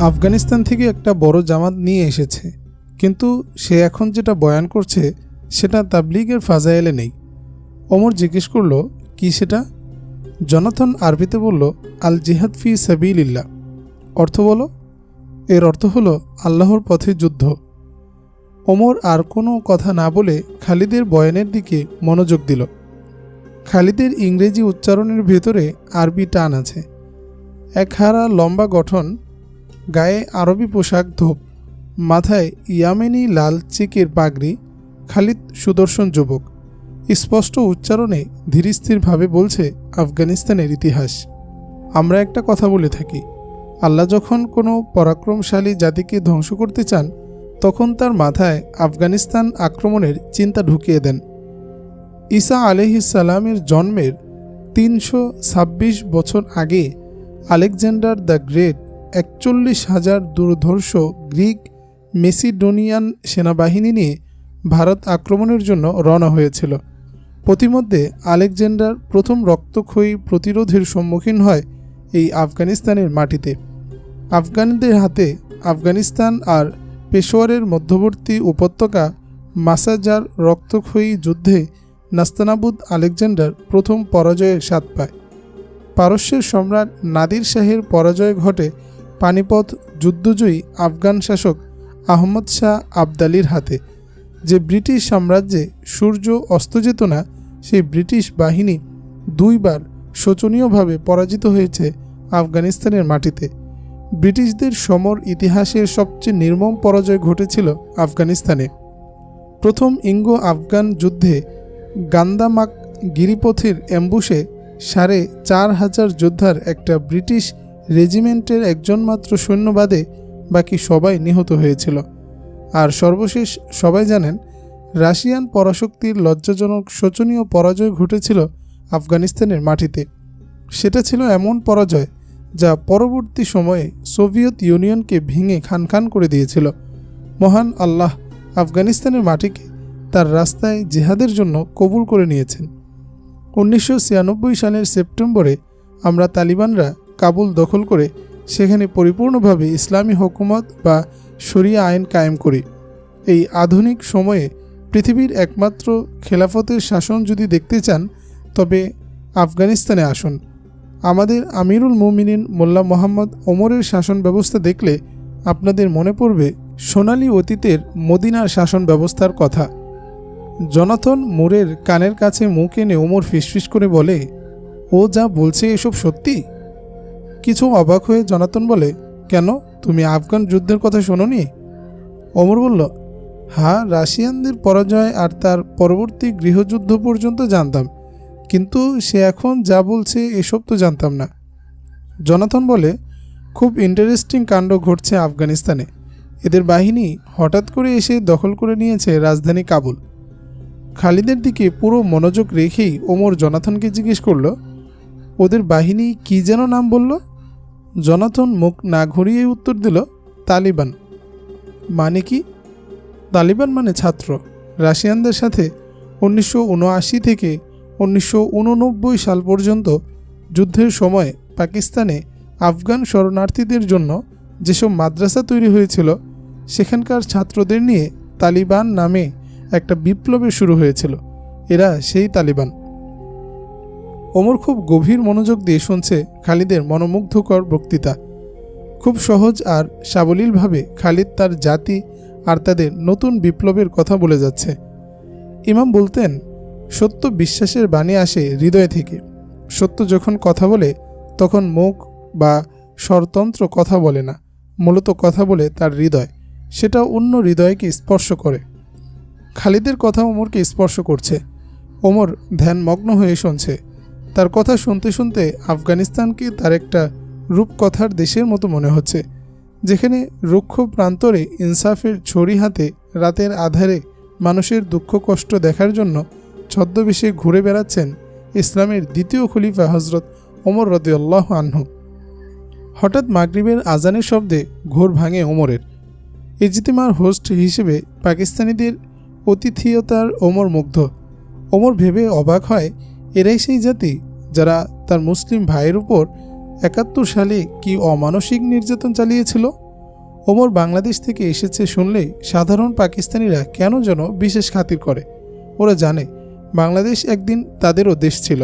আফগানিস্তান থেকে একটা বড় জামাত নিয়ে এসেছে। কিন্তু সে এখন যেটা বয়ান করছে, সেটা তাবলিগের ফাজাইলে নেই। ওমর জিজ্ঞেস করল, কি সেটা? জনাথন আরবিতে বলল আল জিহাদ ফি সাবিলিল্লাহ। অর্থ বলো, এর অর্থ হলো আল্লাহর পথে যুদ্ধ। ওমর আর কোনো কথা না বলে খালিদের বয়ানের দিকে মনোযোগ দিল। খালিদের ইংরেজি উচ্চারণের ভেতরে আরবি টান আছে। এক হারা লম্বা গঠন গায়ে আরবি পোশাক ধোপ, মাথায় ইয়ামেনি লাল চিকের পাগড়ি, খালিদ সুদর্শন যুবক। স্পষ্ট উচ্চারণে ধীরস্থিরভাবে বলছে আফগানিস্তানের ইতিহাস। আমরা একটা কথা বলে থাকি, আল্লাহ যখন কোনো পরাক্রমশালী জাতিকে ধ্বংস করতে চান, তখন তার মাথায় আফগানিস্তান আক্রমণের চিন্তা ঢুকিয়ে দেন। ঈসা আলহিসাল্লামের জন্মের তিনশো ছাব্বিশ বছর আগে আলেকজান্ডার দ্য গ্রেট একচল্লিশ হাজার দুর্ধর্ষ গ্রিক মেসিডোনিয়ান সেনাবাহিনী নিয়ে ভারত আক্রমণের জন্য রওনা হয়েছিল। প্রতিমধ্যে আলেকজান্ডার প্রথম রক্তক্ষয়ী প্রতিরোধের সম্মুখীন হয় এই আফগানিস্তানের মাটিতে। আফগানদের হাতে আফগানিস্তান আর পেশোয়ারের মধ্যবর্তী উপত্যকা মাসাজার রক্তক্ষয়ী যুদ্ধে নাস্তানাবুদ আলেকজান্ডার প্রথম পরাজয়ের স্বাদ পায়। পারস্যের সম্রাট নাদির শাহের পরাজয় ঘটে পানিপথ যুদ্ধজয়ী আফগান শাসক আহমদ শাহ আবদালির হাতে। যে ব্রিটিশ সাম্রাজ্যে সূর্য অস্ত যেত না, সেই ব্রিটিশ বাহিনী দুইবার শোচনীয়ভাবে পরাজিত হয়েছে আফগানিস্তানের মাটিতে। ব্রিটিশদের সমর ইতিহাসের সবচেয়ে নির্মম পরাজয় ঘটেছিল আফগানিস্তানে। প্রথম ইঙ্গো আফগান যুদ্ধে গান্দামাক গিরিপথের অ্যাম্বুশে সাড়ে চার হাজার যোদ্ধার একটা ব্রিটিশ রেজিমেন্টের একজন মাত্র সৈন্যবাদে বাকি সবাই নিহত হয়েছিল। আর সর্বশেষ সবাই জানেন, রাশিয়ান পরাশক্তির লজ্জাজনক শোচনীয় পরাজয় ঘটেছিল আফগানিস্তানের মাটিতে। সেটা ছিল এমন পরাজয় যা পরবর্তী সময়ে সোভিয়েত ইউনিয়নকে ভেঙে খান খান করে দিয়েছিল। মহান আল্লাহ আফগানিস্তানের মাটিকে তার রাস্তায় জেহাদের জন্য কবুল করে নিয়েছেন। উনিশশো ছিয়ানব্বই সালের সেপ্টেম্বরে আমরা তালিবানরা কাবুল দখল করে সেখানে পরিপূর্ণভাবে ইসলামী হুকুমত বা শরিয়া আইন কায়েম করি। এই আধুনিক সময়ে পৃথিবীর একমাত্র খেলাফতের শাসন যদি দেখতে চান, তবে আফগানিস্তানে আসুন। আমাদের আমিরুল মুমিনিন মোল্লা মোহাম্মদ ওমরের শাসন ব্যবস্থা দেখলে আপনাদের মনে পড়বে, সোনালী অতীতের মদিনার শাসন ব্যবস্থার কথা। জনাথন মোরের কানের কাছে মুখ এনে ওমর ফিসফিস করে বলে, ও যা বলছে এসব সত্যি? কিছু অবাক হয়ে জনাতন বলে, কেন? তুমি আফগান যুদ্ধের কথা শোনোনি? ওমর বলল হ্যাঁ রাশিয়ানদের পরাজয় আর তার পরবর্তী গৃহযুদ্ধ পর্যন্ত জানতাম, কিন্তু সে এখন যা বলছে এসব তো জানতাম না। জনাথন বলে, খুব ইন্টারেস্টিং কাণ্ড ঘটছে আফগানিস্তানে। এদের বাহিনী হঠাৎ করে এসে দখল করে নিয়েছে রাজধানী কাবুল। খালিদের দিকে পুরো মনোযোগ রেখেই ওমর জনাথনকে জিজ্ঞেস করল, ওদের বাহিনী কি যেন নাম বলল? জনাথন মুখ না ঘুরিয়ে উত্তর দিল, তালিবান। মানে কি? তালিবান মানে ছাত্র। রাশিয়ানদের সাথে উনিশশো উনআশি থেকে উনিশশো উননব্বই সাল পর্যন্ত যুদ্ধের সময় পাকিস্তানে আফগান শরণার্থীদের জন্য যেসব মাদ্রাসা তৈরি হয়েছিল, সেখানকার ছাত্রদের নিয়ে তালিবান নামে একটা বিপ্লবের শুরু হয়েছিল। এরা সেই তালিবান। ওমর খুব গভীর মনোযোগ দিয়ে শুনছে খালিদের মনোমুগ্ধকর বক্তৃতা। খুব সহজ আর সাবলীলভাবে খালিদ তার জাতি আর তাদের নতুন বিপ্লবের কথা বলে যাচ্ছে। ইমাম বলতেন, সত্য বিশ্বাসের বাণী আসে হৃদয় থেকে। সত্য যখন কথা বলে, তখন মুখ বা স্বরতন্ত্র কথা বলে না, মূলত কথা বলে তার হৃদয়। সেটা অন্য হৃদয়কে স্পর্শ করে। খালিদের কথা ওমরকে স্পর্শ করছে। ওমর ধ্যানমগ্ন হয়ে শুনছে। তার কথা শুনতে শুনতে আফগানিস্তানকে তার একটা রূপকথার দেশের মতো মনে হচ্ছে, যেখানে রুক্ষ প্রান্তরে ইনসাফের ছড়ি হাতে রাতের আধারে মানুষের দুঃখ কষ্ট দেখার জন্য ছদ্মবেশে ঘুরে বেড়াচ্ছেন ইসলামের দ্বিতীয় খলিফা হজরত ওমর রদিউল্লাহ আনহু। হঠাৎ মাগরিবের আজানের শব্দে ঘোর ভাঙে ওমরের। ইজতিমার হোস্ট হিসেবে পাকিস্তানিদের অতিথিয়তার ওমর মুগ্ধ। ওমর ভেবে অবাক হয়, এরাই সেই জাতি যারা তার মুসলিম ভাইয়ের উপর একাত্তর সালে কি অমানসিক নির্যাতন চালিয়েছিল? ওমর বাংলাদেশ থেকে এসেছে শুনলেই সাধারণ পাকিস্তানিরা কেন যেন বিশেষ খাতির করে? ওরা জানে, বাংলাদেশ একদিন তাদেরও দেশ ছিল।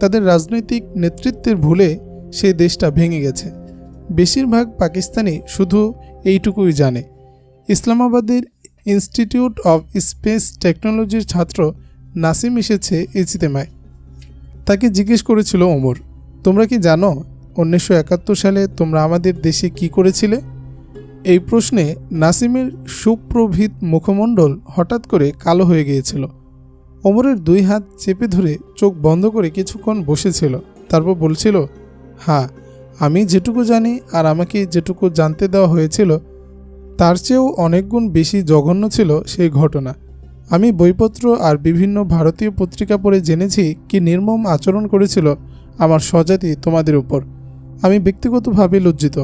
তাদের রাজনৈতিক নেতৃত্বের ভুলে সেই দেশটা ভেঙে গেছে। বেশিরভাগ পাকিস্তানি শুধু এইটুকুই জানে। ইসলামাবাদের ইনস্টিটিউট অফ স্পেস টেকনোলজির ছাত্র নাসিম এসেছে ইজতেমায় তাকে জিজ্ঞেস করেছিল, ওমর, তোমরা কি জানো উনিশশো একাত্তর সালে তোমরা আমাদের দেশে কি করেছিলে? এই প্রশ্নে নাসিমের সুপ্রভিত মুখমণ্ডল হঠাৎ করে কালো হয়ে গিয়েছিল। ওমরের দুই হাত চেপে ধরে চোখ বন্ধ করে কিছুক্ষণ বসেছিল, তারপর বলছিল হ্যাঁ আমি যেটুকু জানি আর আমাকে যেটুকু জানতে দেওয়া হয়েছিল, তার চেয়েও অনেক গুণ বেশি জঘন্য ছিল সেই ঘটনা। আমি বইপত্র আর বিভিন্ন ভারতীয় পত্রিকা পড়ে জেনেছি কি নির্মম আচরণ করেছিল আমার স্বজাতি তোমাদের উপর। আমি ব্যক্তিগতভাবে লজ্জিত।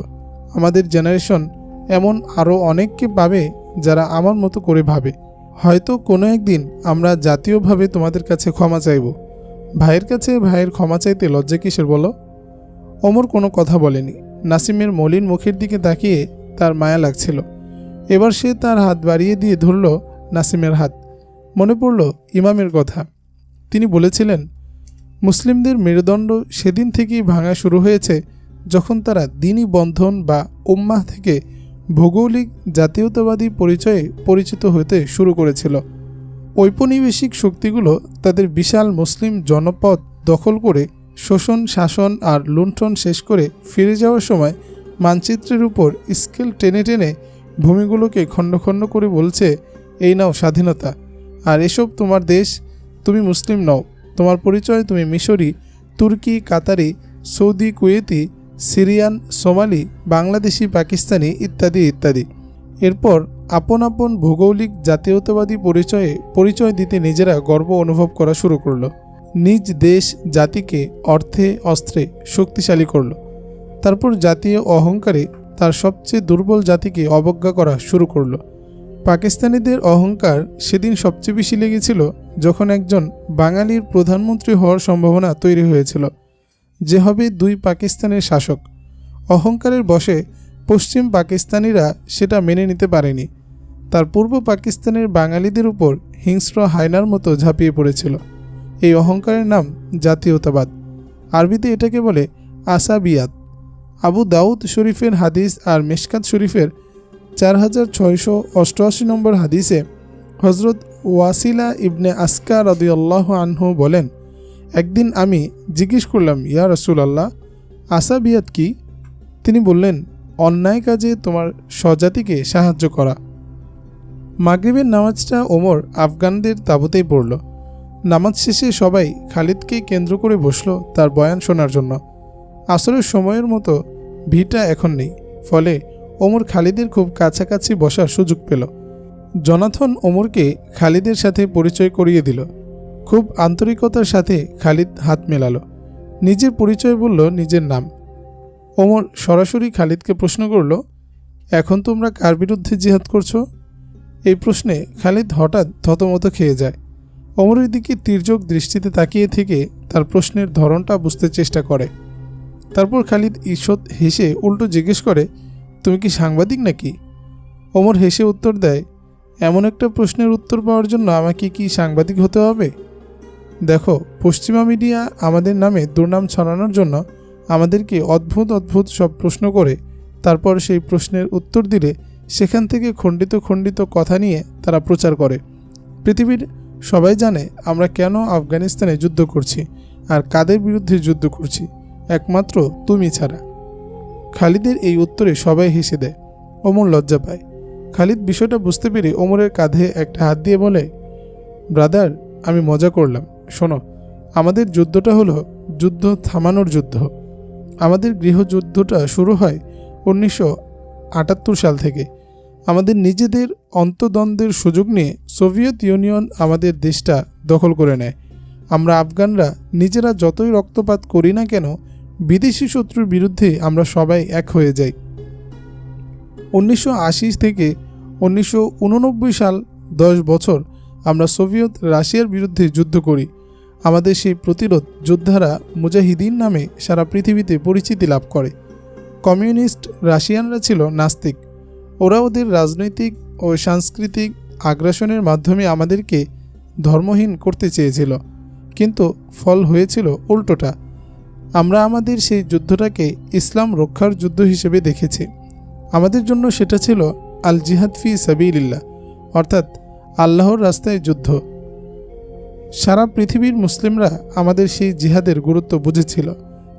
আমাদের জেনারেশন এমন আরও অনেককে পাবে যারা আমার মতো করে ভাবে। হয়তো কোনো একদিন আমরা জাতীয়ভাবে তোমাদের কাছে ক্ষমা চাইব। ভাইয়ের কাছে ভাইয়ের ক্ষমা চাইতে লজ্জা কিসের বলো? অমর কোনো কথা বলেনি। নাসিমের মলিন মুখের দিকে তাকিয়ে তার মায়া লাগছিল। এবার সে তার হাত বাড়িয়ে দিয়ে ধরল নাসিমের হাত। মনে পড়ল ইমামের কথা। তিনি বলেছিলেন, মুসলিমদের মেরুদণ্ড সেদিন থেকেই ভাঙা শুরু হয়েছে যখন তারা দিনী বন্ধন বা উম্মাহ থেকে ভৌগোলিক জাতীয়তাবাদী পরিচয়ে পরিচিত হতে শুরু করেছিল। ঔপনিবেশিক শক্তিগুলো তাদের বিশাল মুসলিম জনপদ দখল করে শোষণ, শাসন আর লুণ্ঠন শেষ করে ফিরে যাওয়ার সময় মানচিত্রের উপর স্কেল টেনে টেনে ভূমিগুলোকে খণ্ড খণ্ড করে বলছে, এই নাও স্বাধীনতা আর এসব তোমার দেশ, তুমি মুসলিম নও। তোমার পরিচয় তুমি মিশরি, তুর্কি, Qatari, Saudi, Kuwaiti, Syrian, Somali, Bangladeshi, Pakistani ইত্যাদি ইত্যাদি। এরপর আপন আপন ভৌগোলিক জাতীয়তাবাদী পরিচয়ে পরিচয় দিতে নিজেরা গর্ব অনুভব করা শুরু করল। নিজ দেশ জাতিকে অর্থে, অস্ত্রে শক্তিশালী করল। তারপর জাতীয় অহংকারে তার সবচেয়ে দুর্বল জাতিকে অবজ্ঞা করা শুরু করল। পাকিস্তানিদের অহংকার সেদিন সবচেয়ে বেশি লেগেছিল যখন একজন বাঙালির প্রধানমন্ত্রী হওয়ার সম্ভাবনা তৈরি হয়েছিল, যে হবে দুই পাকিস্তানের শাসক। অহংকারের বশে পশ্চিম পাকিস্তানিরা সেটা মেনে নিতে পারেনি। তার পূর্ব পাকিস্তানের বাঙালিদের উপর হিংস্র হায়নার মতো ঝাঁপিয়ে পড়েছিল। এই অহংকারের নাম জাতীয়তাবাদ। আরবিতে এটাকে বলে আসাবিয়াত। আবু দাউদ শরীফের হাদিস আর মেশকাত শরীফের চার হাজার ছয়শো অষ্টআশি নম্বর হাদিসে হজরত ওয়াসিলা ইবনে আসকা রদিয়াল্লাহ আনহু বলেন, একদিন আমি জিজ্ঞেস করলাম, ইয়া রসুলাল্লাহ আসাবিয়াত কি? তিনি বললেন, অন্যায় কাজে তোমার স্বজাতিকে সাহায্য করা। মাগরিবের নামাজটা ওমর আফগানদের তাবুতেই পড়ল। নামাজ শেষে সবাই খালিদকে কেন্দ্র করে বসল তার বয়ান শোনার জন্য। আসরের সময়ের মতো ভিটা এখন নেই, ফলে ওমর খালিদের খুব কাছাকাছি বসার সুযোগ পেল। জনাথন ওমরকে খালিদের সাথে পরিচয় করিয়ে দিল। খুব আন্তরিকতার সাথে খালিদ হাত মেলালো। নিজের পরিচয় বলল নিজের নাম। ওমর সরাসরি খালিদকে প্রশ্ন করল, এখন তোমরা কার বিরুদ্ধে জিহাদ করছ? এই প্রশ্নে খালিদ হঠাৎ থতমত খেয়ে যায়। ওমরের দিকে তির্যক দৃষ্টিতে তাকিয়ে থেকে তার প্রশ্নের ধরনটা বুঝতে চেষ্টা করে। তারপর খালিদ ঈষৎ হেসে উল্টো জিজ্ঞেস করে তুমি কি সাংবাদিক নাকি? ওমর হেসে উত্তর দেয়, এমন একটা প্রশ্নের উত্তর পাওয়ার জন্য আমাকে কি সাংবাদিক হতে হবে? দেখো, পশ্চিমা মিডিয়া আমাদের নামে দুর্নাম ছড়ানোর জন্য আমাদেরকে অদ্ভুত অদ্ভুত সব প্রশ্ন করে, তারপর সেই প্রশ্নের উত্তর দিলে সেখান থেকে খণ্ডিত খণ্ডিত কথা নিয়ে তারা প্রচার করে। পৃথিবীর সবাই জানে আমরা কেন আফগানিস্তানে যুদ্ধ করছি আর কাদের বিরুদ্ধে যুদ্ধ করছি, একমাত্র তুমি ছাড়া। খালিদের এই উত্তরে সবাই হেসে দেয়। ওমর লজ্জা পায়। খালিদ বিষয়টা বুঝতে পেরে ওমরের কাঁধে একটা হাত দিয়ে বলে, ব্রাদার, আমি মজা করলাম। শোনো, আমাদের যুদ্ধটা হলো যুদ্ধ থামানোর যুদ্ধ। আমাদের গৃহযুদ্ধটা শুরু হয় উনিশশো আটাত্তর সাল থেকে। আমাদের নিজেদের অন্তদ্বন্দ্বের সুযোগ নিয়ে সোভিয়েত ইউনিয়ন আমাদের দেশটা দখল করে নেয়। আমরা আফগানরা নিজেরা যতই রক্তপাত করি না কেন বিদেশি শত্রুর বিরুদ্ধে আমরা সবাই এক হয়ে যাই। উনিশশো আশি থেকে উনিশশো উননব্বই সাল দশ বছর আমরা সোভিয়েত রাশিয়ার বিরুদ্ধে যুদ্ধ করি। আমাদের সেই প্রতিরোধ যোদ্ধারা মুজাহিদিন নামে সারা পৃথিবীতে পরিচিতি লাভ করে। কমিউনিস্ট রাশিয়ানরা ছিল নাস্তিক। ওরা ওদের রাজনৈতিক ও সাংস্কৃতিক আগ্রাসনের মাধ্যমে আমাদেরকে ধর্মহীন করতে চেয়েছিল। কিন্তু ফল হয়েছিল উল্টোটা। আমরা আমাদের সেই যুদ্ধটাকে ইসলাম রক্ষার যুদ্ধ হিসেবে দেখেছি। আমাদের জন্য সেটা ছিল আল জিহাদ ফি সাবিল্লাহ অর্থাৎ আল্লাহর রাস্তায় যুদ্ধ। সারা পৃথিবীর মুসলিমরা আমাদের সেই জিহাদের গুরুত্ব বুঝেছিল।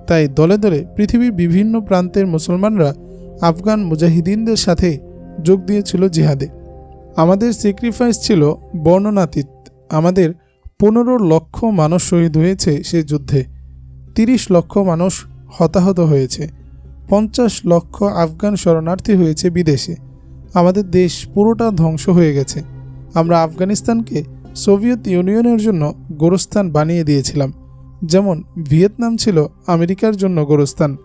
তাই দলে দলে পৃথিবীর বিভিন্ন প্রান্তের মুসলমানরা আফগান মুজাহিদিনদের সাথে যোগ দিয়েছিল জিহাদে। আমাদের স্যাক্রিফাইস ছিল বর্ণনাতীত। আমাদের পনেরো লক্ষ মানুষ শহীদ হয়েছে সে যুদ্ধে। তিরিশ লক্ষ মানুষ হতাহত হয়েছে। পঞ্চাশ লক্ষ আফগান শরণার্থী হয়েছে বিদেশে। আমাদের দেশ পুরোটা ধ্বংস হয়ে গেছে। আমরা আফগানিস্তানকে সোভিয়েত ইউনিয়নের জন্য গোরস্থান বানিয়ে দিয়েছিলাম। যেমন ভিয়েতনাম ছিল আমেরিকার জন্য গোরস্থান।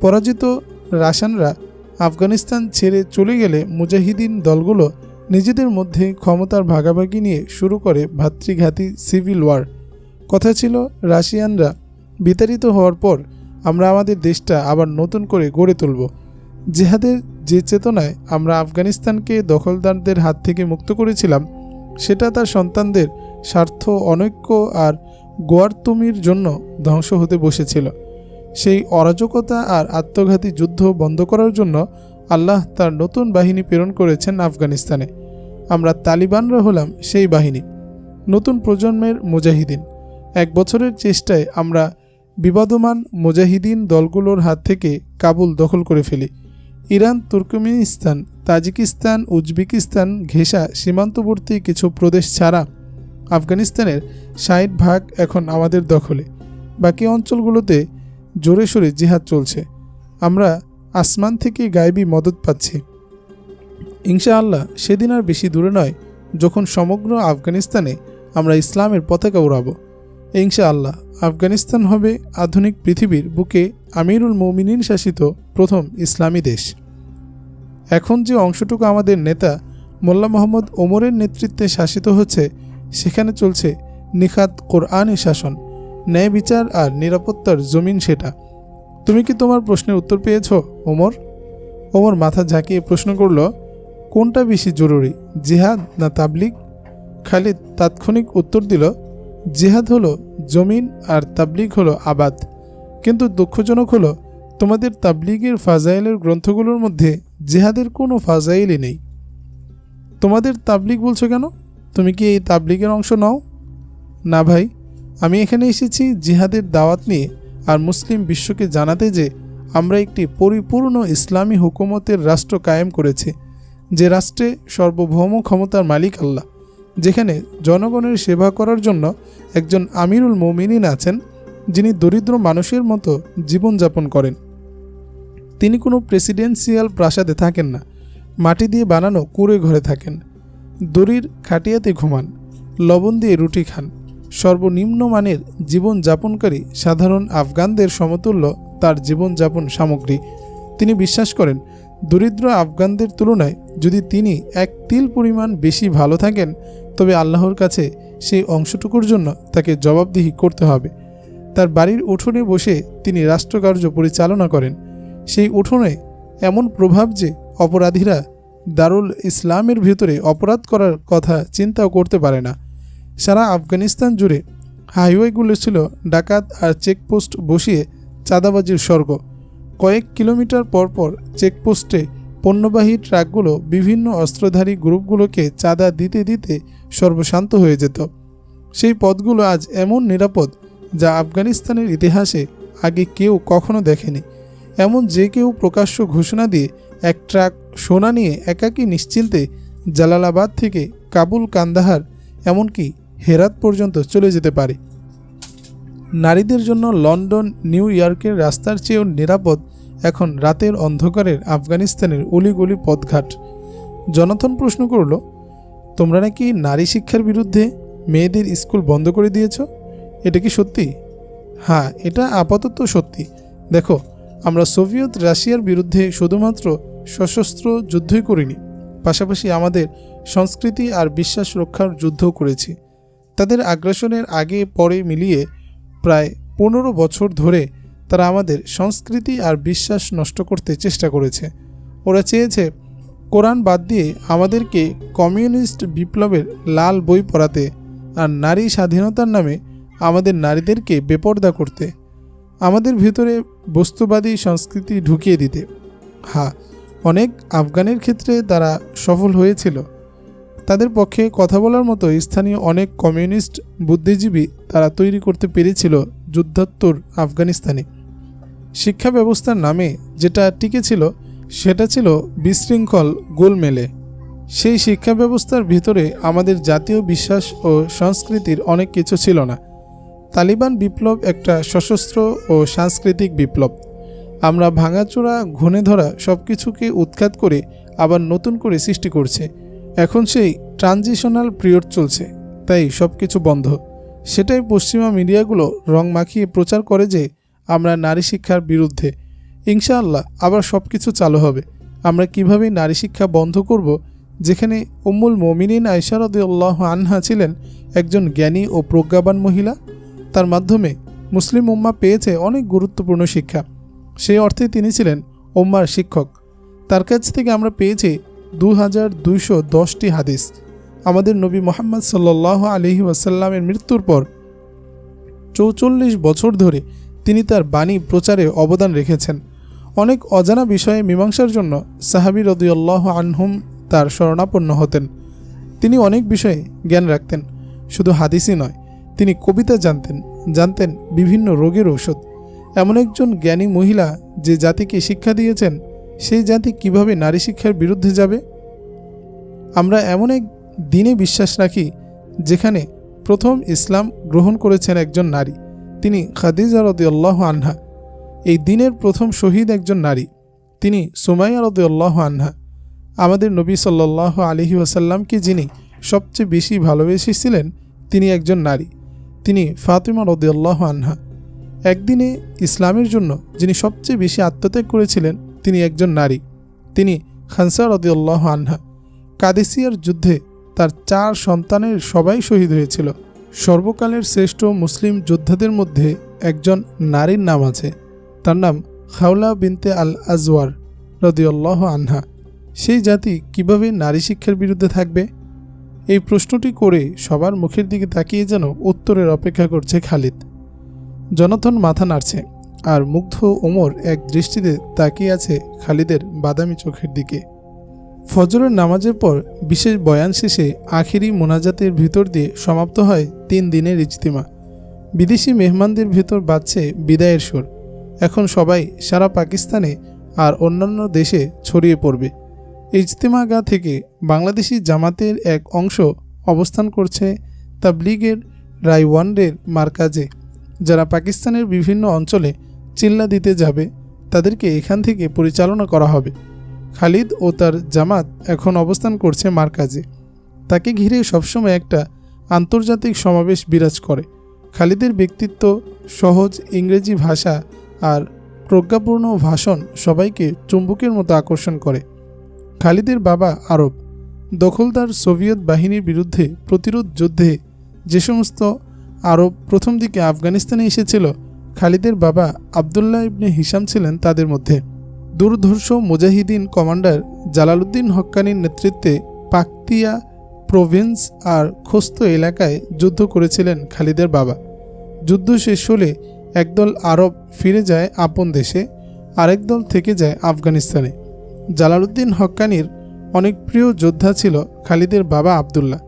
পরাজিত রাশানরা আফগানিস্তান ছেড়ে চলে গেলে মুজাহিদিন দলগুলো নিজেদের মধ্যে ক্ষমতার ভাগাভাগি নিয়ে শুরু করে ভাতৃঘাতী সিভিল ওয়ার। কথা ছিল রাশিয়ানরা বিতাড়িত হওয়ার পর আমরা আমাদের দেশটা আবার নতুন করে গড়ে তুলব। জেহাদের যে চেতনায় আমরা আফগানিস্তানকে দখলদারদের হাত থেকে মুক্ত করেছিলাম, সেটা তার সন্তানদের স্বার্থ, অনৈক্য আর গোয়ার্তমির জন্য ধ্বংস হতে বসেছিল। সেই অরাজকতা আর আত্মঘাতী যুদ্ধ বন্ধ করার জন্য আল্লাহ তার নতুন বাহিনী প্রেরণ করেছেন আফগানিস্তানে। আমরা তালিবানরা হলাম সেই বাহিনী। নতুন প্রজন্মের মুজাহিদিন। এক বছরের চেষ্টায় আমরা বিবাদমান মুজাহিদিন দলগুলোর হাত থেকে কাবুল দখল করে ফেলি। ইরান, তুর্কমেনিস্তান, তাজিকিস্তান, উজবেকিস্তান ঘেঁষা সীমান্তবর্তী কিছু প্রদেশ ছাড়া আফগানিস্তানের ষাট ভাগ এখন আমাদের দখলে। বাকি অঞ্চলগুলোতে জোরে সোরে জিহাদ চলছে। আমরা আসমান থেকে গায়েবী মদত পাচ্ছি। ইনশাআল্লাহ সেদিন আর বেশি দূরে নয়, যখন সমগ্র আফগানিস্তানে আমরা ইসলামের পতাকা উড়াবো। ইনশাআল্লাহ, আফগানিস্তান হবে আধুনিক পৃথিবীর বুকে আমিরুল মৌমিনিন শাসিত প্রথম ইসলামী দেশ। এখন যে অংশটুকু আমাদের নেতা মোল্লা মোহাম্মদ ওমরের নেতৃত্বে শাসিত হচ্ছে, সেখানে চলছে নিখাত কোরআনী শাসন, ন্যায় বিচার আর নিরাপত্তার জমিন সেটা। তুমি কি তোমার প্রশ্নের উত্তর পেয়েছ, ওমর? ওমর মাথা ঝাঁকিয়ে প্রশ্ন করল, কোনটা বেশি জরুরি, জিহাদ না তাবলিগ? খালিদ তাৎক্ষণিক উত্তর দিল জিহাদ হলো জমিন আর তাবলিগ হলো আবাদ। কিন্তু দুঃখজনক হলো, তোমাদের তাবলিগের ফাজাইলের গ্রন্থগুলোর মধ্যে জেহাদের কোনো ফাজাইলই নেই। তোমাদের তাবলিগ বলছো কেন? তুমি কি এই তাবলিগের অংশ নাও? না ভাই, আমি এখানে এসেছি জিহাদের দাওয়াত নিয়ে আর মুসলিম বিশ্বকে জানাতে যে আমরা একটি পরিপূর্ণ ইসলামী হুকুমতের রাষ্ট্র কায়েম করেছি, যে রাষ্ট্রে সর্বভৌম ক্ষমতার মালিক আল্লাহ। যেখানে জনগণের সেবা করার জন্য একজন আমিরুল মমিনিন আছেন, যিনি দরিদ্র মানুষের মতো জীবনযাপন করেন। তিনি কোনো প্রেসিডেন্সিয়াল প্রাসাদে থাকেন না, মাটি দিয়ে বানানো কুড়ে ঘরে থাকেন। দড়ির খাটিয়াতে ঘুমান, লবণ দিয়ে রুটি খান। সর্বনিম্ন মানের জীবনযাপনকারী সাধারণ আফগানদের সমতুল্য তার জীবনযাপন সামগ্রী। তিনি বিশ্বাস করেন, দরিদ্র আফগানদের তুলনায় যদি তিনি এক তিল পরিমাণ বেশি ভালো থাকেন তবে আল্লাহর কাছে সেই অংশটুকুর জন্য তাকে জবাবদিহি করতে হবে। তার বাড়ির উঠোনে বসে তিনি রাষ্ট্রকার্য পরিচালনা করেন। সেই উঠোনে এমন প্রভাব যে অপরাধীরা দারুল ইসলামের ভিতরে অপরাধ করার কথা চিন্তাও করতে পারে না। সারা আফগানিস্তান জুড়ে হাইওয়েগুলো ছিল ডাকাত আর চেকপোস্ট বসিয়ে চাঁদাবাজির স্বর্গ। কয়েক কিলোমিটার পর পর চেকপোস্টে পণ্যবাহী ট্রাকগুলো বিভিন্ন অস্ত্রধারী গ্রুপগুলোকে চাঁদা দিতে দিতে সর্বশান্ত হয়ে যেত। সেই পথগুলো আজ এমন নিরাপদ যা আফগানিস্তানের ইতিহাসে আগে কেউ কখনো দেখেনি। এমন যে কেউ প্রকাশ্য ঘোষণা দিয়ে এক ট্রাক সোনা নিয়ে একাকী নিশ্চিন্তে জালালাবাদ থেকে কাবুল কান্দাহার এমনকি হেরাত পর্যন্ত চলে যেতে পারে। নারীদের জন্য লন্ডন, নিউ ইয়র্কের রাস্তার চেয়েও নিরাপদ এখন রাতের অন্ধকারের আফগানিস্তানের অলিগলি পথঘাট। জনথন প্রশ্ন করল তোমরা নাকি নারী শিক্ষার বিরুদ্ধে মেয়েদের স্কুল বন্ধ করে দিয়েছ? এটা কি সত্যি? হ্যাঁ এটা আপাতত সত্যি। দেখো, আমরা সোভিয়েত রাশিয়ার বিরুদ্ধে শুধুমাত্র সশস্ত্র যুদ্ধই করিনি, পাশাপাশি আমাদের সংস্কৃতি আর বিশ্বাস রক্ষার যুদ্ধও করেছি। তাদের আগ্রাসনের আগে পরে মিলিয়ে প্রায় পনেরো বছর ধরে তারা আমাদের সংস্কৃতি আর বিশ্বাস নষ্ট করতে চেষ্টা করেছে। ওরা চেয়েছে কোরআন বাদ দিয়ে আমাদেরকে কমিউনিস্ট বিপ্লবের লাল বই পড়াতে আর নারী স্বাধীনতার নামে আমাদের নারীদেরকে বেপর্দা করতে, আমাদের ভিতরে বস্তুবাদী সংস্কৃতি ঢুকিয়ে দিতে। হ্যাঁ অনেক আফগানের ক্ষেত্রে তারা সফল হয়েছিল। তাদের পক্ষে কথা বলার মতো স্থানীয় অনেক কমিউনিস্ট বুদ্ধিজীবী তারা তৈরি করতে পেরেছিল যুদ্ধোত্তর আফগানিস্তানে। শিক্ষা ব্যবস্থার নামে যেটা টিকেছিল সেটা ছিল বিশৃঙ্খল গোলমেলে। সেই শিক্ষা ব্যবস্থার ভিতরে আমাদের জাতীয় বিশ্বাস ও সংস্কৃতির অনেক কিছু ছিল না। তালিবান বিপ্লব একটা সশস্ত্র ও সাংস্কৃতিক বিপ্লব। আমরা ভাঙাচোরা ঘুণে ধরা সব কিছুকে উৎখাত করে আবার নতুন করে সৃষ্টি করছে। এখন সেই ট্রানজিশনাল পিরিয়ড চলছে, তাই সব কিছু বন্ধ। সেটাই পশ্চিমা মিডিয়াগুলো রং মাখিয়ে প্রচার করে যে আমরা নারী শিক্ষার বিরুদ্ধে ইনশাআল্লাহ আবার সব কিছু চালু হবে। আমরা কীভাবে নারী শিক্ষা বন্ধ করব, যেখানে উম্মুল মমিনিন আইসারদুল্লাহ আনহা ছিলেন একজন জ্ঞানী ও প্রজ্ঞাবান মহিলা। তার মাধ্যমে মুসলিম উম্মা পেয়েছে অনেক গুরুত্বপূর্ণ শিক্ষা। সেই অর্থে তিনি ছিলেন উম্মার শিক্ষক। তার কাছ থেকে আমরা পেয়েছি দু হাজার দুইশো দশটি হাদিস। আমাদের নবী মোহাম্মদ সাল্লাহ আলহি ওয়াসাল্লামের মৃত্যুর পর চৌচল্লিশ বছর ধরে তিনি তার বাণী প্রচারে অবদান রেখেছেন। অনেক অজানা বিষয়ে মীমাংসার জন্য সাহাবি রদিউল্লাহ আনহুম তার শরণাপন্ন হতেন। তিনি অনেক বিষয়ে জ্ঞান রাখতেন, শুধু হাদিসই নয়, তিনি কবিতা জানতেন জানতেন বিভিন্ন রোগের ঔষধ। এমন একজন জ্ঞানী মহিলা যে জাতিকে শিক্ষা দিয়েছেন, সেই জাতি কীভাবে নারী শিক্ষার বিরুদ্ধে যাবে? আমরা এমন এক দিনে বিশ্বাস রাখি, যেখানে প্রথম ইসলাম গ্রহণ করেছেন একজন নারী। তিনি খাদিজা রদিউল্লাহ আনহা। এই দিনের প্রথম শহীদ একজন নারী। তিনি সুমাইয়া রদিউল্লাহ আনহা। আমাদের নবী সাল্লাহ আলহি ওয়াসাল্লামকে যিনি সবচেয়ে বেশি ভালোবেসেছিলেন, তিনি একজন নারী। তিনি ফাতিমা রদিউল্লাহ আনহা। একদিনে ইসলামের জন্য যিনি সবচেয়ে বেশি আত্মত্যাগ করেছিলেন, তিনি একজন নারী। তিনি খানসা রদিউল্লাহ আনহা। কাদেসিয়ার যুদ্ধে তার চার সন্তানের সবাই শহীদ হয়েছিল। সর্বকালের শ্রেষ্ঠ মুসলিম যোদ্ধাদের মধ্যে একজন নারীর নাম আছে। তার নাম খাওলা বিনতে আল আজওয়ার রদিউল্লাহ আনহা। সেই জাতি কীভাবে নারী শিক্ষার বিরুদ্ধে থাকবে? এই প্রশ্নটি করে সবার মুখের দিকে তাকিয়ে যেন উত্তরের অপেক্ষা করছে খালিদ। জনথন মাথা নাড়ছে আর মুগ্ধ ওমর এক দৃষ্টিতে তাকিয়ে আছে খালিদের বাদামি চোখের দিকে। ফজরের নামাজের পর বিশেষ বয়ান শেষে আখেরি মোনাজাতের ভিতর দিয়ে সমাপ্ত হয় তিন দিনের ইজতিমা। বিদেশি মেহমানদের ভিতর বাজছে বিদায়ের সুর। এখন সবাই সারা পাকিস্তানে আর অন্যান্য দেশে ছড়িয়ে পড়বে। ইজতেমা গা থেকে বাংলাদেশি জামাতের এক অংশ অবস্থান করছে তাবলিগের রাইওয়ান্ডের মার্কাজে। যারা পাকিস্তানের বিভিন্ন অঞ্চলে চিল্লা দিতে যাবে, তাদেরকে এখান থেকে পরিচালনা করা হবে। খালিদ ও তার জামাত এখন অবস্থান করছে মার্কাজে। তাকে ঘিরে সবসময় একটা আন্তর্জাতিক সমাবেশ বিরাজ করে। খালিদের ব্যক্তিত্ব সহজ ইংরেজি ভাষা আর প্রজ্ঞাপূর্ণ ভাষণ সবাইকে চুম্বকের মতো আকর্ষণ করে। খালিদের বাবা আরব, দখলদার সোভিয়েত বাহিনীর বিরুদ্ধে প্রতিরোধ যুদ্ধে যে সমস্ত আরব প্রথম দিকে আফগানিস্তানে এসেছিল, খালিদের বাবা আবদুল্লাহ ইবনে হিসাম ছিলেন তাদের মধ্যে। দুর্ধর্ষ মুজাহিদিন কমান্ডার জালালউদ্দিন হক্কানির নেতৃত্বে পাকতিয়া প্রভিন্স আর খোস্ত এলাকায় যুদ্ধ করেছিলেন খালিদের বাবা। যুদ্ধ শেষ হলে একদল আরব ফিরে যায় আপন দেশে, আরেক দল থেকে যায় আফগানিস্তানে। জালালউদ্দিন হক্কানির অনেক প্রিয় যোদ্ধা ছিল খালিদের বাবা আবদুল্লাহ।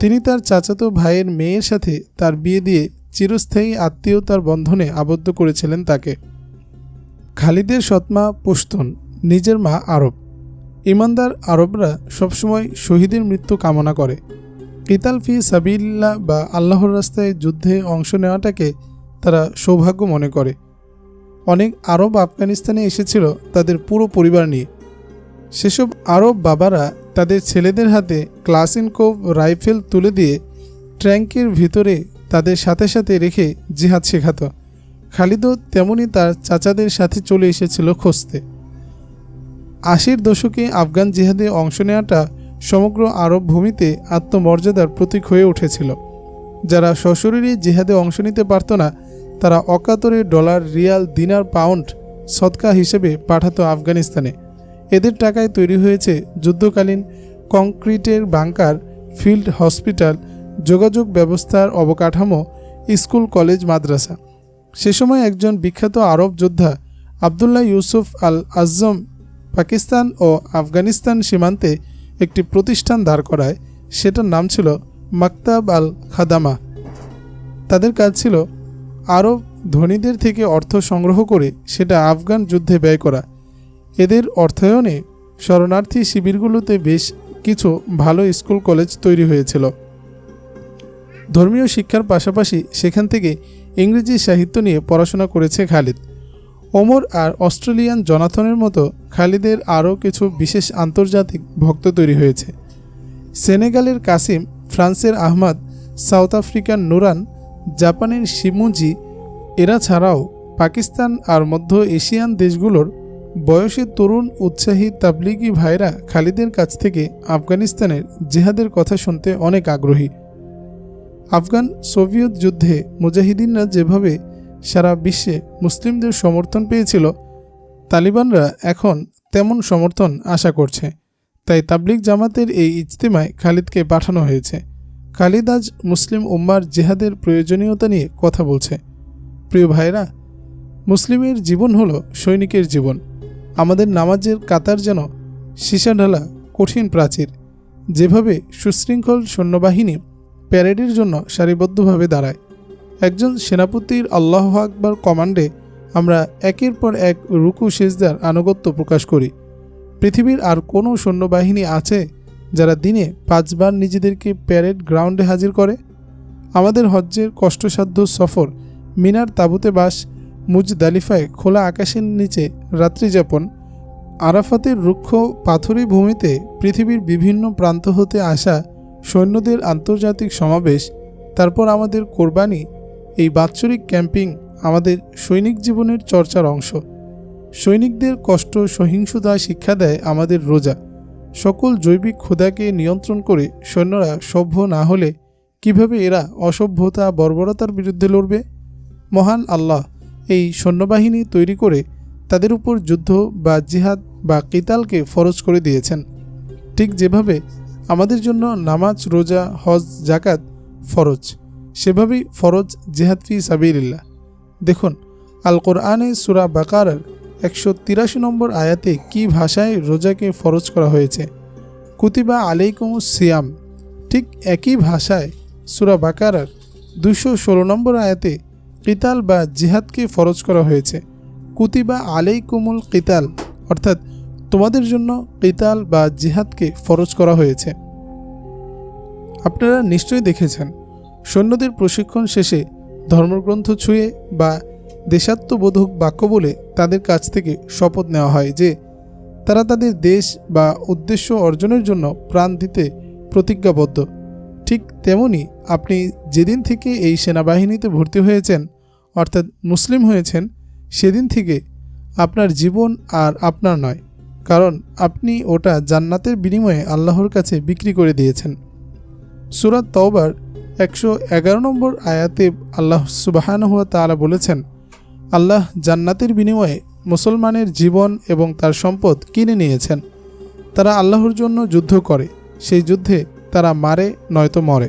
তিনি তার চাচাতো ভাইয়ের মেয়ের সাথে তার বিয়ে দিয়ে চিরস্থায়ী আত্মীয়তার বন্ধনে আবদ্ধ করেছিলেন তাকে। খালিদের সৎমা পুশতুন নিজের মা আরব। ইমানদার আরবরা সবসময় শহীদের মৃত্যু কামনা করে। কিতাল ফি সাবিল্লা বা আল্লাহর রাস্তায় যুদ্ধে অংশ নেওয়াটাকে তারা সৌভাগ্য মনে করে। অনেক আরব আফগানিস্তানে এসেছিল তাদের পুরো পরিবার নিয়ে। সেসব আরব বাবারা তাদের ছেলেদের হাতে ক্লাসিনকোভ রাইফেল তুলে দিয়ে ট্র্যাঙ্কের ভিতরে তাদের সাথে সাথে রেখে জিহাদ শেখাত। খালিদও তেমনি তার চাচাদের সাথে চলে এসেছিল খুঁজতে। আশির দশকে আফগান জিহাদে অংশ নেওয়াটা সমগ্র আরব ভূমিতে আত্মমর্যাদার প্রতীক হয়ে উঠেছিল। যারা সশরীরে জিহাদে অংশ নিতে পারত না তারা অকাতরে ডলার, রিয়াল, দিনার, পাউন্ড সদকা হিসেবে পাঠাতো আফগানিস্তানে। এদের টাকায় তৈরি হয়েছে যুদ্ধকালীন কংক্রিটের বাংকার, ফিল্ড হসপিটাল, যোগাযোগ ব্যবস্থার অবকাঠামো, স্কুল, কলেজ, মাদ্রাসা। সে সময় একজন বিখ্যাত আরব যোদ্ধা আবদুল্লাহ ইউসুফ আল আজম পাকিস্তান ও আফগানিস্তান সীমান্তে একটি প্রতিষ্ঠান দাঁড় করায়। সেটার নাম ছিল মাকতাব আল খাদামা তাদের কাজ ছিল আরব ধনীদের থেকে অর্থ সংগ্রহ করে সেটা আফগান যুদ্ধে ব্যয় করা। এদের অর্থায়নে শরণার্থী শিবিরগুলোতে বেশ কিছু ভালো স্কুল কলেজ তৈরি হয়েছিল। ধর্মীয় শিক্ষার পাশাপাশি সেখান থেকে ইংরেজি সাহিত্য নিয়ে পড়াশোনা করেছে খালিদ। ওমর আর অস্ট্রেলিয়ান জনাথনের মতো খালিদের আরও কিছু বিশেষ আন্তর্জাতিক ভক্ত তৈরি হয়েছে। সেনেগালের কাসিম, ফ্রান্সের আহমদ, সাউথ আফ্রিকার নুরান জাপানের শিমুজি, এরা ছাড়াও পাকিস্তান আর মধ্য এশিয়ান দেশগুলোর বয়সী তরুণ উৎসাহী তাবলিগি ভাইরা খালিদের কাছ থেকে আফগানিস্তানের জেহাদের কথা শুনতে অনেক আগ্রহী। আফগান সোভিয়েত যুদ্ধে মুজাহিদিনরা যেভাবে সারা বিশ্বে মুসলিমদের সমর্থন পেয়েছিল, তালিবানরা এখন তেমন সমর্থন আশা করছে। তাই তাবলিগ জামাতের এই ইজতেমায় খালিদকে পাঠানো হয়েছে। আজ মুসলিম উম্মার জেহাদের প্রয়োজনীয়তা নিয়ে কথা বলছে। প্রিয় ভাইরা মুসলিমের জীবন হলো সৈনিকের জীবন। আমাদের নামাজের কাতার যেন সীসা ঢালা কঠিন প্রাচীর, যেভাবে সুশৃঙ্খল সৈন্যবাহিনী প্যারেডের জন্য সারিবদ্ধভাবে দাঁড়ায়। একজন সেনাপতির আল্লাহ আকবর কমান্ডে আমরা একের পর এক রুকু সেজদার আনুগত্য প্রকাশ করি। পৃথিবীর আর কোনো সৈন্যবাহিনী আছে যারা দিনে পাঁচবার নিজেদেরকে প্যারেড গ্রাউন্ডে হাজির করে, আমাদের হজ্জের কষ্টসাধ্য সফর মিনার তাঁবুতে বাস মুজদালিফায় খোলা আকাশের নিচে রাত্রিযাপন আরাফাতের রুক্ষ পাথুরি ভূমিতে পৃথিবীর বিভিন্ন প্রান্ত হতে আসা সৈন্যদের আন্তর্জাতিক সমাবেশ, তারপর আমাদের কোরবানি, এই বাৎসরিক ক্যাম্পিং আমাদের সৈনিক জীবনের চর্চার অংশ। সৈনিকদের কষ্ট সহিংসতা শিক্ষা দেয় আমাদের রোজা। সকল জৈবিক ক্ষুধাকে নিয়ন্ত্রণ করে সৈন্যরা সভ্য না হলে কীভাবে এরা অসভ্যতা, বর্বরতার বিরুদ্ধে লড়বে? মহান আল্লাহ এই সৈন্যবাহিনী তৈরি করে তাদের উপর যুদ্ধ বা জিহাদ বা কিতালকে ফরজ করে দিয়েছেন। ঠিক যেভাবে আমাদের জন্য নামাজ, রোজা, হজ জাকাত ফরজ, সেভাবেই ফরজ জেহাদ ফি সাবিল্লাহ দেখুন আল কোরআনে সুরা বাকারার একশো তিরাশি নম্বর আয়াতে কি ভাষায় রোজাকে ফরজ করা হয়েছে? কুতিবা আলাইকুম সিয়াম। ঠিক একই ভাষায় সুরা বাকারার দুশো ষোলো নম্বর আয়াতে কিতাল বা জিহাদকে ফরজ করা হয়েছে। কুতিবা আলাইকুমুল কিতাল, অর্থাৎ তোমাদের জন্য কিতাল বা জিহাদকে ফরজ করা হয়েছে। আপনারা নিশ্চয়ই দেখেছেন, সৈন্যদের প্রশিক্ষণ শেষে ধর্মগ্রন্থ ছুঁয়ে বা দেশাত্মবোধক বাক্য বলে তাদের কাছ থেকে শপথ নেওয়া হয় যে, তারা তাদের দেশ বা উদ্দেশ্য অর্জনের জন্য প্রাণ দিতে প্রতিজ্ঞাবদ্ধ। ঠিক তেমনি আপনি যেদিন থেকে এই সেনাবাহিনীতে ভর্তি হয়েছেন, অর্থাৎ মুসলিম হয়েছেন, সেদিন থেকে আপনার জীবন আর আপনার নয়, কারণ আপনি ওটা জান্নাতের বিনিময়ে আল্লাহর কাছে বিক্রি করে দিয়েছেন। সুরাত তওবার একশো এগারো নম্বর আয়াতে আল্লাহ সুবাহানহুয়া তালা বলেছেন আল্লাহ জান্নাতের বিনিময়ে মুসলমানের জীবন এবং তার সম্পদ কিনে নিয়েছেন। তারা আল্লাহর জন্য যুদ্ধ করে, সেই যুদ্ধে তারা মারে, নয়তো মরে।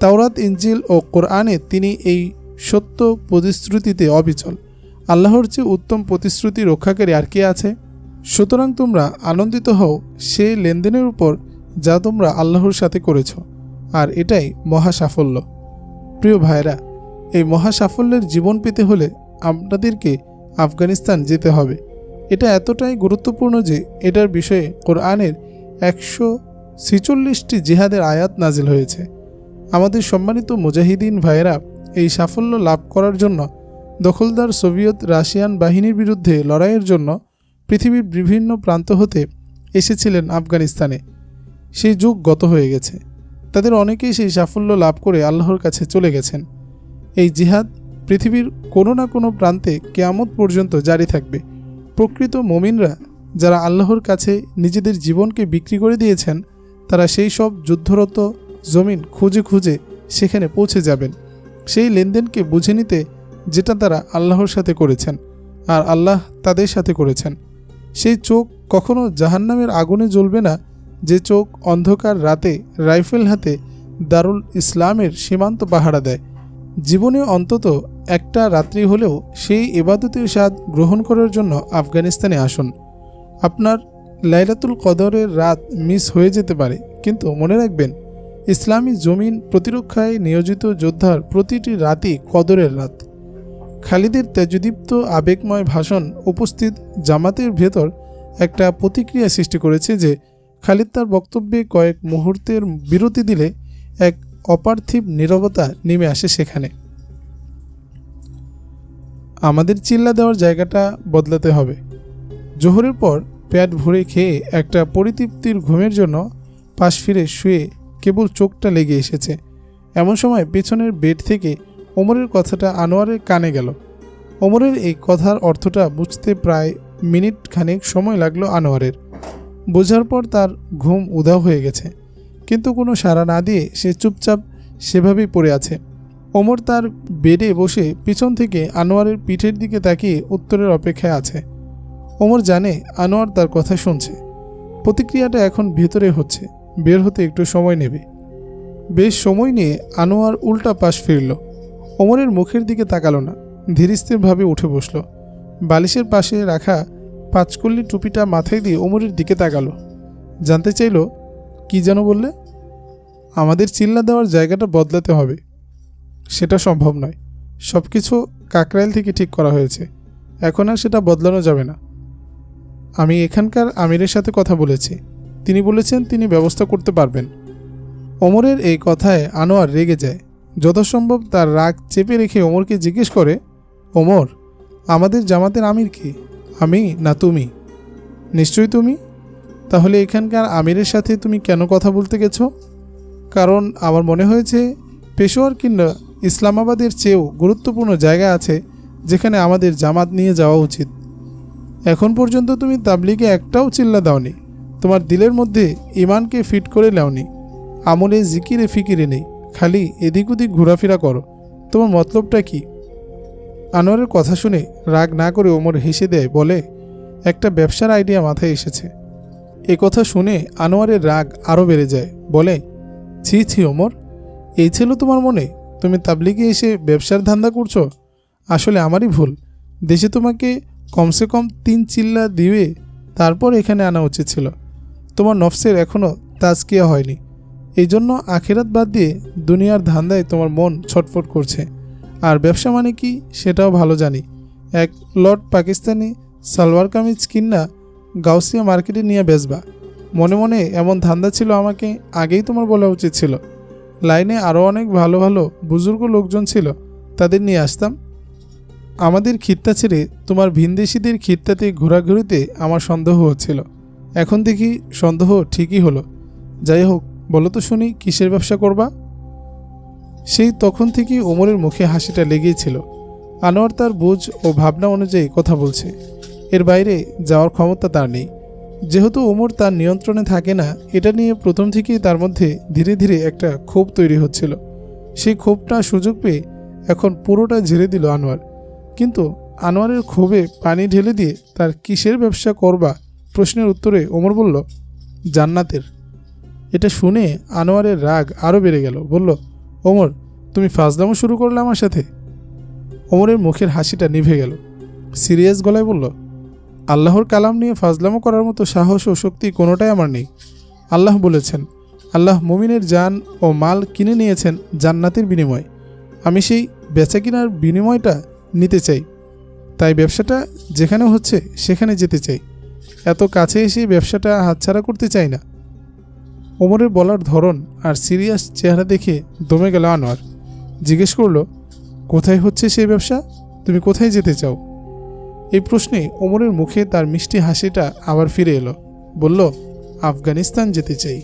তাওরাত ইঞ্জিল ও কোরআনে তিনি এই সত্য প্রতিশ্রুতিতে অবিচল। আল্লাহর চেয়ে উত্তম প্রতিশ্রুতি রক্ষাকারী আর কে আছে? সুতরাং তোমরা আনন্দিত হও, সে লেনদেনের উপর যা তোমরা আল্লাহর সাথে করেছ, আর এটাই মহা সাফল্য প্রিয় ভাইরা এই মহা সাফল্যের জীবন পেতে হলে আপনাদেরকে আফগানিস্তান যেতে হবে। এটা এতটাই গুরুত্বপূর্ণ যে এটার বিষয়ে কোরআনের একশো ছিচল্লিশটি জিহাদের আয়াত নাজিল হয়েছে। আমাদের সম্মানিত মুজাহিদিন ভাইয়েরা এই সাফল্য লাভ করার জন্য, দখলদার সোভিয়েত রাশিয়ান বাহিনীর বিরুদ্ধে লড়াইয়ের জন্য পৃথিবীর বিভিন্ন প্রান্ত হতে এসেছিলেন আফগানিস্তানে। সেই যুগ গত হয়ে গেছে। তাদের অনেকেই সেই সাফল্য লাভ করে আল্লাহর কাছে চলে গেছেন। এই জিহাদ পৃথিবীর কোনো না কোনো প্রান্তে কেয়ামত পর্যন্ত জারি থাকবে। প্রকৃত মমিনরা যারা আল্লাহর কাছে নিজেদের জীবনকে বিক্রি করে দিয়েছেন, তারা সেই সব যুদ্ধরত জমিন খুঁজে খুঁজে সেখানে পৌঁছে যাবেন। সেই লেনদেনকে বুঝে নিতে যেটা তারা আল্লাহর সাথে করেছেন আর আল্লাহ তাদের সাথে করেছেন। সেই চোখ কখনো জাহান্নামের আগুনে জ্বলবে না, যে চোখ অন্ধকার রাতে রাইফেল হাতে দারুল ইসলামের সীমান্ত পাহারা দেয়। জীবনে অন্তত একটা রাত্রি হলেও সেই এবাদতের স্বাদ গ্রহণ করার জন্য আফগানিস্তানে আসুন। আপনার লাইলাতুল কদরের রাত মিস হয়ে যেতে পারে, কিন্তু মনে রাখবেন, ইসলামী জমিন প্রতিরক্ষায় নিয়োজিত যোদ্ধার প্রতিটি রাতই কদরের রাত। খালিদের তেজদীপ্ত আবেগময় ভাষণ উপস্থিত জামাতের ভেতর একটা প্রতিক্রিয়া সৃষ্টি করেছে যে খালিদ তার বক্তব্যে কয়েক মুহূর্তের বিরতি দিলে এক অপার্থিব নীরবতা নেমে আসে সেখানে। আমাদের চিল্লা দেওয়ার জায়গাটা বদলাতে হবে। জোহরের পর প্যাট ভরে খেয়ে একটা পরিতৃপ্তির ঘুমের জন্য পাশ ফিরে শুয়ে কেবল চোখটা লেগে এসেছে। এমন সময় পেছনের বেড থেকে ওমরের কথাটা আনোয়ারের কানে গেল। ওমরের এই কথার অর্থটা বুঝতে প্রায় মিনিট খানেক সময় লাগল আনোয়ারের। বোঝার পর তার ঘুম উধাও হয়ে গেছে। কিন্তু কোনো সাড়া না দিয়ে সে চুপচাপ সেভাবেই পড়ে আছে। ওমর তার বেডে বসে পিছন থেকে আনোয়ারের পিঠের দিকে তাকিয়ে উত্তরের অপেক্ষায় আছে। ওমর জানে আনোয়ার তার কথা শুনছে। প্রতিক্রিয়াটা এখন ভেতরে হচ্ছে। বের হতে একটু সময় নেবে। বেশ সময় নিয়ে আনোয়ার উল্টা পাশ ফিরল। ওমরের মুখের দিকে তাকালো না। ধীরস্থিরভাবে উঠে বসল। বালিশের পাশে রাখা পাঁচকল্লি টুপিটা মাথায় দিয়ে ওমরের দিকে তাকালো। জানতে চাইল কি যেন বললে? আমাদের চিল্লা দেওয়ার জায়গাটা বদলাতে হবে। সেটা সম্ভব নয়। সব কিছু কাকরাইল থেকে ঠিক করা হয়েছে। এখন আর সেটা বদলানো যাবে না। আমি এখানকার আমিরের সাথে কথা বলেছি। তিনি বলেছেন তিনি ব্যবস্থা করতে পারবেন। ওমরের এই কথায় আনোয়ার রেগে যায়। যথাসম্ভব তার রাগ চেপে রেখে ওমরকে জিজ্ঞেস করে, ওমর, আমাদের জামাতের আমির কি? আমি না তুমি? নিশ্চয়ই তুমি? তাহলে এখানকার আমিরের সাথে তুমি কেন কথা বলতে গেছো? কারণ আমার মনে হয়েছে পেশোয়ার কিংবা ইসলামাবাদের চেয়েও গুরুত্বপূর্ণ জায়গা আছে যেখানে আমাদের জামাত নিয়ে যাওয়া উচিত। এখন পর্যন্ত তুমি তাবলিগে একটাও চিল্লা দাওনি। তোমার দিলের মধ্যে ইমানকে ফিট করে নেওনি। আমলে জিকিরে ফিকিরে নেই। খালি এদিক ওদিক ঘোরাফেরা করো। তোমার মতলবটা কি? আনোয়ারের কথা শুনে রাগ না করে ওমর হেসে দেয়, বলে, একটা ব্যবসার আইডিয়া মাথায় এসেছে। এ কথা শুনে আনোয়ারের রাগ আরও বেড়ে যায়। বলে, ছি ছি, ওমর, এই ছিল তোমার মনে? তুমি তাবলিগে এসে ব্যবসার ধান্দা করছ? আসলে আমারই ভুল। দেশে তোমাকে কমসে কম তিন চিল্লা দিয়ে তারপর এখানে আনা উচিত ছিল। তোমার নফসের এখনও তাজকিয়া হয়নি। এই জন্য আখেরাত বাদ দিয়ে দুনিয়ার ধান্দায় তোমার মন ছটফট করছে। আর ব্যবসা মানে কি সেটাও ভালো জানি। এক লট পাকিস্তানি সালোয়ার কামিজ কিন্না গাউসিয়া মার্কেটে নিয়ে বেচবা। মনে মনে এমন ধান্দা ছিল আমাকে আগেই তোমার বলা উচিত ছিল। লাইনে আরও অনেক ভালো ভালো বুজুর্গ লোকজন ছিল, তাদের নিয়ে আসতাম। আমাদের খিত্তা ছেড়ে তোমার ভিনদেশিদের খিত্তাতে ঘোরাঘুরিতে আমার সন্দেহ হচ্ছিল। এখন দেখি সন্দেহ ঠিকই হলো। যাই হোক, বলো তো শুনি, কিসের ব্যবসা করবা? সেই তখন থেকেই ওমরের মুখে হাসিটা লেগেই ছিল। আনোয়ার তার বুঝ ও ভাবনা অনুযায়ী কথা বলছে। এর বাইরে যাওয়ার ক্ষমতা তার নেই। যেহেতু ওমর তার নিয়ন্ত্রণে থাকে না, এটা নিয়ে প্রথম থেকেই তার মধ্যে ধীরে ধীরে একটা ক্ষোভ তৈরি হচ্ছিল। সেই ক্ষোভটা সুযোগ পেয়ে এখন পুরোটা ঝেড়ে দিল আনোয়ার। কিন্তু আনোয়ারের ক্ষোভে পানি ঢেলে দিয়ে তার কিসের ব্যবসা করবা? প্রশ্নের উত্তরে ওমর বলল, জান্নাতের। এটা শুনে আনোয়ারের রাগ আরও বেড়ে গেল। বলল ওমর তুমি ফাজলামো শুরু করলে আমার সাথে? ওমরের মুখের হাসিটা নিভে গেল। সিরিয়াস গলায় বলল আল্লাহর কালাম নিয়ে ফাজলামো করার মতো সাহস ও শক্তি কোনোটাই আমার নেই। আল্লাহ বলেছেন, আল্লাহ মুমিনের জান ও মাল কিনে নিয়েছেন জান্নাতের বিনিময়। আমি সেই বেচা কিনার বিনিময়টা নিতে চাই। তাই ব্যবসাটা যেখানে হচ্ছে সেখানে যেতে চাই। এত কাছে এসে ব্যবসাটা হাতছাড়া করতে চাই না। ওমরের বলার ধরন আর সিরিয়াস চেহারা দেখে দমে গেল আনোয়ার। জিজ্ঞেস করল, কোথায় হচ্ছে সেই ব্যবসা? তুমি কোথায় যেতে চাও? এই প্রশ্নে ওমরের মুখে তার মিষ্টি হাসিটা আবার ফিরে এলো। বলল আফগানিস্তান যেতে চাই।